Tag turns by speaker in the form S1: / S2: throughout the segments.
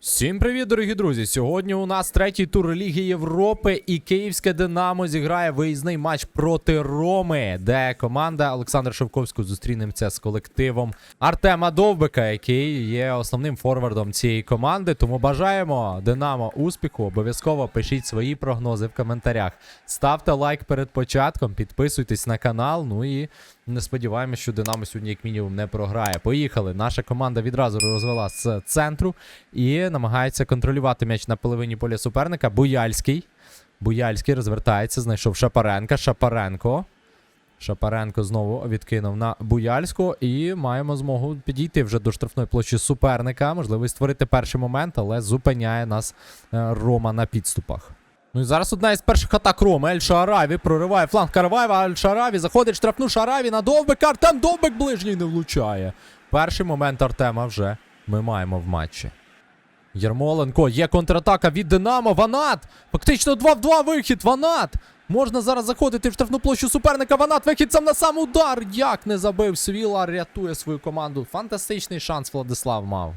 S1: Всім привіт, дорогі друзі! Сьогодні у нас третій тур Ліги Європи і Київське Динамо зіграє виїзний матч проти Роми, де команда Олександра Шевковського зустрінеться з колективом Артема Довбика, який є основним форвардом цієї команди. Тому бажаємо Динамо успіху. Обов'язково пишіть свої прогнози в коментарях. Ставте лайк перед початком, підписуйтесь на канал. Ну і не сподіваємося, що Динамо сьогодні, як мінімум, не програє. Поїхали. Наша команда відразу розвела з центру і намагається контролювати м'яч на половині поля суперника. Буяльський. Буяльський розвертається, знайшов Шапаренка. Шапаренко. Шапаренко знову відкинув на Буяльську. І маємо змогу підійти вже до штрафної площі суперника. Можливість створити перший момент, але зупиняє нас е, Рома на підступах. Ну і зараз одна із перших атак Роми. Ель Шараві прориває фланг Караваєва. Ель Шараві заходить штрафну Шараві на Довбика. Артем Довбик ближній не влучає. Перший момент Артема вже ми маємо в матчі. Ярмоленко, є контратака від Динамо. Ванат! Фактично 2 в 2 вихід. Ванат! Можна зараз заходити в штрафну площу суперника. Ванат вихід сам на сам удар. Як не забив Свілар, рятує свою команду. Фантастичний шанс Владислав мав.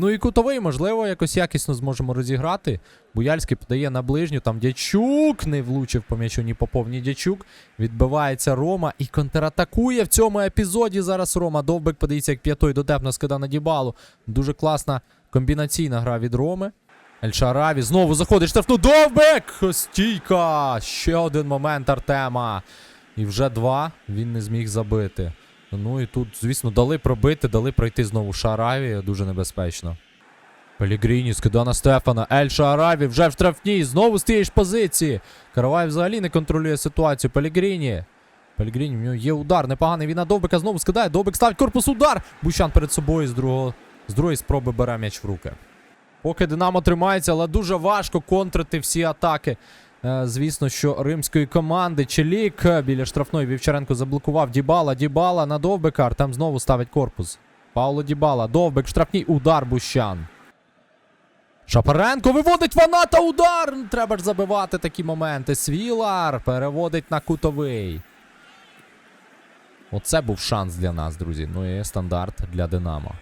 S1: Ну і кутовий, можливо, якось якісно зможемо розіграти. Буяльський подає на ближню, там Дячук не влучив по м'ячу ні Попов, ні Дячук. Відбивається Рома і контратакує в цьому епізоді. Зараз Рома. Довбик подається як п'ятої дотепно скидав на Дібалу. Дуже класна комбінаційна гра від Роми. Ельшараві знову заходить штрафну. Довбик! Стійка! Ще один момент Артема. І вже два він не зміг забити. Ну і тут, звісно, дали пробити, дали пройти знову Шараві. Дуже небезпечно. Пелігріні скидає на Стефана. Ель Шараві вже в штрафній. Знову з тієї ж позиції. Каравай взагалі не контролює ситуацію. Пелігріні. Пелігріні, в нього є удар. Непоганий. Він на Довбика знову скидає. Довбик ставить корпус удар. Бущан перед собою з другого. З другої спроби бере м'яч в руки. Поки Динамо тримається, але дуже важко контрити всі атаки. Е, Звісно, що римської команди Челік е, біля штрафної Вівчаренко заблокував Дібала. Дібала на Довбика. Артем знову ставить корпус. Пауло Дібала. Довбик, штрафній удар Бущан. Шапаренко виводить Ваната удар. Треба ж забивати такі моменти. Свілар переводить на кутовий. Оце був шанс для нас, друзі. Ну і стандарт для Динамо.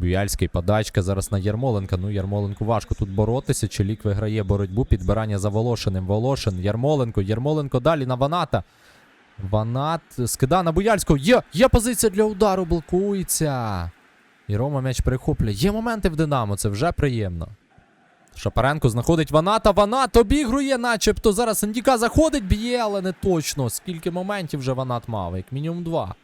S1: Буяльський подачка зараз на Ярмоленка. Ну, Ярмоленку важко тут боротися. Челік виграє боротьбу. Підбирання за Волошиним. Волошин, Ярмоленко, Ярмоленко далі на Ваната. Ванат скида на Буяльського. Є, є позиція для удару, блокується. І Рома м'яч перехоплює. Є моменти в Динамо, це вже приємно. Шапаренко знаходить Ваната. Ванат обігрує, начебто. Зараз Індіка заходить, б'є, але не точно. Скільки моментів вже Ванат мав? Як мінімум два.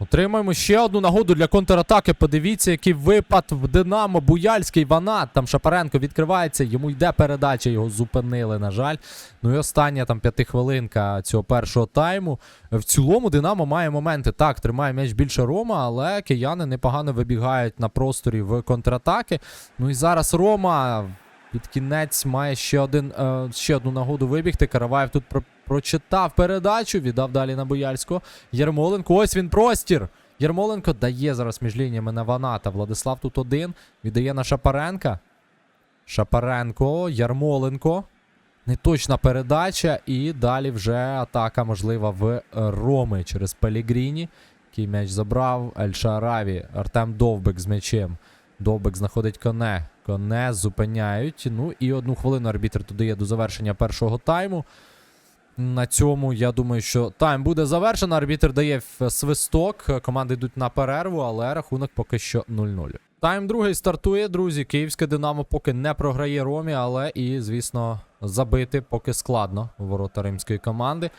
S1: Отримаємо ще одну нагоду для контратаки. Подивіться, який випад в Динамо. Буяльський Ванат. Там Шапаренко відкривається. Йому йде передача, його зупинили, на жаль. Ну і остання там п'ятихвилинка цього першого тайму. В цілому Динамо має моменти. Так, тримає м'яч більше Рома, але кияни непогано вибігають на просторі в контратаки. Ну і зараз Рома під кінець має ще один е, ще одну нагоду вибігти. Караваєв тут про прочитав передачу, віддав далі на Бояльського. Єрмоленко, ось він простір. Єрмоленко дає зараз між лініями на Ваната. Владислав тут один. Віддає на Шапаренка. Шапаренко, Ярмоленко. Неточна передача. І далі вже атака можлива в Роми через Пелігріні. Який м'яч забрав. Ельшараві. Артем Довбик з м'ячем. Довбик знаходить коне. Коне зупиняють. Ну і одну хвилину арбітр туди є до завершення першого тайму. На цьому я думаю, що тайм буде завершено. Арбітр дає свисток. Команди йдуть на перерву, але рахунок поки що 0-0. Тайм другий стартує, друзі. Київське Динамо поки не програє Ромі, але і, звісно, забити поки складно ворота римської команди.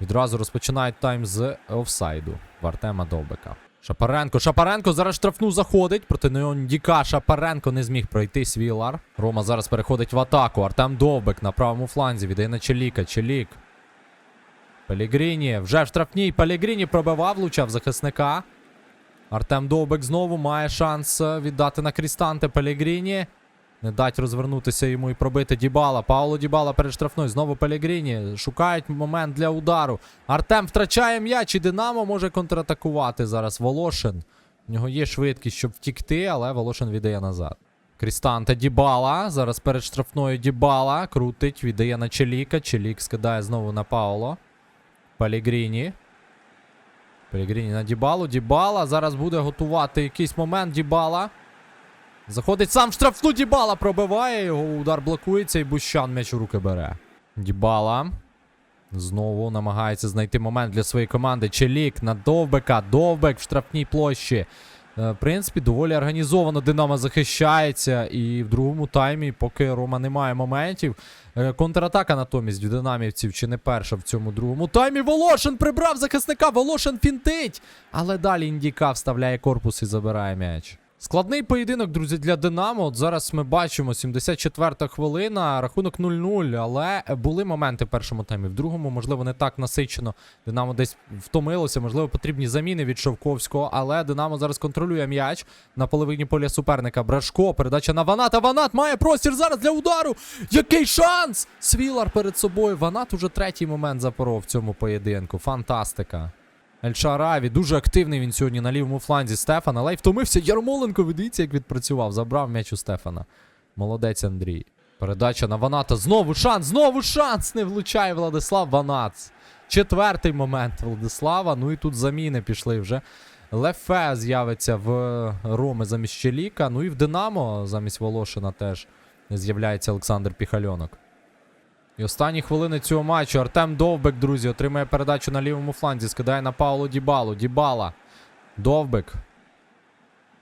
S1: Відразу розпочинають тайм з офсайду в Артема Довбика. Шапаренко, Шапаренко зараз штрафну заходить. Проти Діка Шапаренко не зміг пройти свій лар. Рома зараз переходить в атаку. Артем Довбик на правому фланзі віддає на Челіка. Челік. Пелігріні вже в штрафній. Пелігріні пробивав, влучав захисника. Артем Довбик знову має шанс віддати на Крістанте Пелігріні. Не дать розвернутися йому і пробити Дібала. Пауло Дібала перед штрафною. Знову Пелігріні. Шукають момент для удару. Артем втрачає м'яч і Динамо може контратакувати зараз. Волошин. У нього є швидкість, щоб втікти, але Волошин віддає назад. Крістанте Дібала. Зараз перед штрафною Дібала. Крутить, віддає на Челіка. Челік скидає знову на Пауло. Пелігріні. Пелігріні на Дібалу. Дібала. Зараз буде готувати якийсь момент Дібала. Заходить сам в штрафну Дібала, пробиває його, удар блокується і Бущан м'яч у руки бере. Дібала. Знову намагається знайти момент для своєї команди. Челік на Довбека. Довбек в штрафній площі. Е, В принципі, доволі організовано Динамо захищається. І в другому таймі, поки Рома не має моментів. е, Контратака натомість в динамівців чи не перша в цьому другому таймі. Волошин прибрав захисника. Волошин фінтить. Але далі Індіка вставляє корпус і забирає м'яч. Складний поєдинок, друзі, для Динамо. От зараз ми бачимо 74-та хвилина, рахунок 0-0, але були моменти в першому таймі. В другому, можливо, не так насичено. Динамо десь втомилося, можливо, потрібні заміни від Шовковського, але Динамо зараз контролює м'яч на половині поля суперника. Брашко, передача на Ваната. Ванат має простір зараз для удару. Який шанс! Свілар перед собою. Ванат уже третій момент запоров в цьому поєдинку. Фантастика. Ельшараві, дуже активний він сьогодні на лівому фланзі Стефана. Але втомився Ярмоленко. Ви Дивіться, як відпрацював. Забрав м'яч у Стефана. Молодець Андрій. Передача на Ваната. Знову шанс, знову шанс! Не влучає Владислав Ванац. Четвертий момент Владислава. Ну і тут заміни пішли вже. Лефе з'явиться в Роми замість Челіка. Ну і в Динамо замість Волошина теж з'являється Олександр Піхальонок. І останні хвилини цього матчу Артем Довбек, друзі, отримує передачу на лівому фланзі. Скидає на Паулу Дібалу. Дібала. Довбек.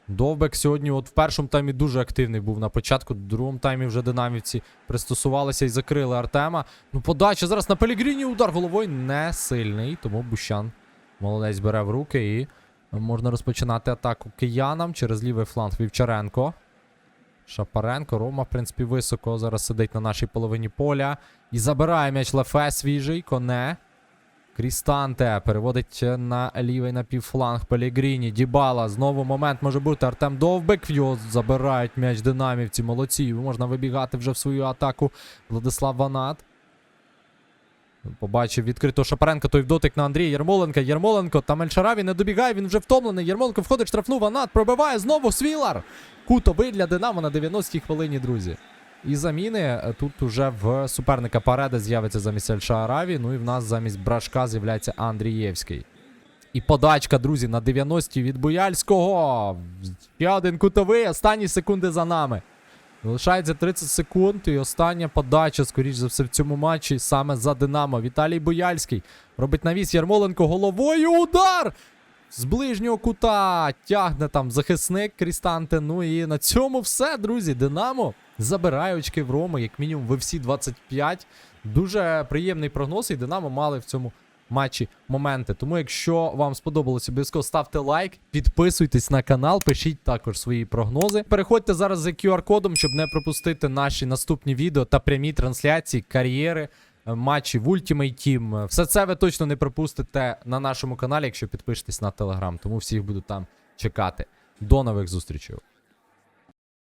S1: Довбек сьогодні, от в першому таймі дуже активний був на початку. В другому таймі вже динамівці пристосувалися і закрили Артема. Ну, подача зараз на Пелігріні удар головою не сильний, тому Бущан молодець бере в руки і можна розпочинати атаку киянам через лівий фланг Вівчаренко. Шапаренко, Рома, в принципі, високо зараз сидить на нашій половині поля. І забирає м'яч Лефе свіжий, коне. Крістанте переводить на лівий напівфланг Пелігріні. Дібала. Знову момент може бути. Артем Довбек. Його забирають м'яч динамівці. Молодці. Можна вибігати вже в свою атаку. Владислав Ванат. Побачив відкрито Шапаренко, той дотик на Андрія Єрмоленка. Єрмоленко там Ельшараві не добігає, він вже втомлений. Єрмоленко входить в штрафну, Ванат пробиває знову Свілар. Кутовий для Динамо на 90-й хвилині, друзі. І заміни е, тут уже в суперника Пареда з'явиться замість Ельшараві. Ну і в нас замість Брашка з'являється Андрієвський. І подачка, друзі, на 90-ті від Буяльського. Ще один кутовий, останні секунди за нами. Залишається 30 секунд, і остання подача, скоріш за все, в цьому матчі саме за Динамо. Віталій Бояльський робить навіс Ярмоленко головою. Удар! З ближнього кута тягне там захисник Крістанте. Ну і на цьому все, друзі. Динамо забирає очки в Рому, як мінімум, в всі 25. Дуже приємний прогноз, і Динамо мали в цьому матчі моменти. Тому, якщо вам сподобалося, обов'язково ставте лайк, підписуйтесь на канал, пишіть також свої прогнози. Переходьте зараз за QR-кодом, щоб не пропустити наші наступні відео та прямі трансляції, кар'єри, матчі в Ultimate Team. Все це ви точно не пропустите на нашому каналі, якщо підпишетесь на телеграм. Тому всіх буду там чекати. До нових зустрічей.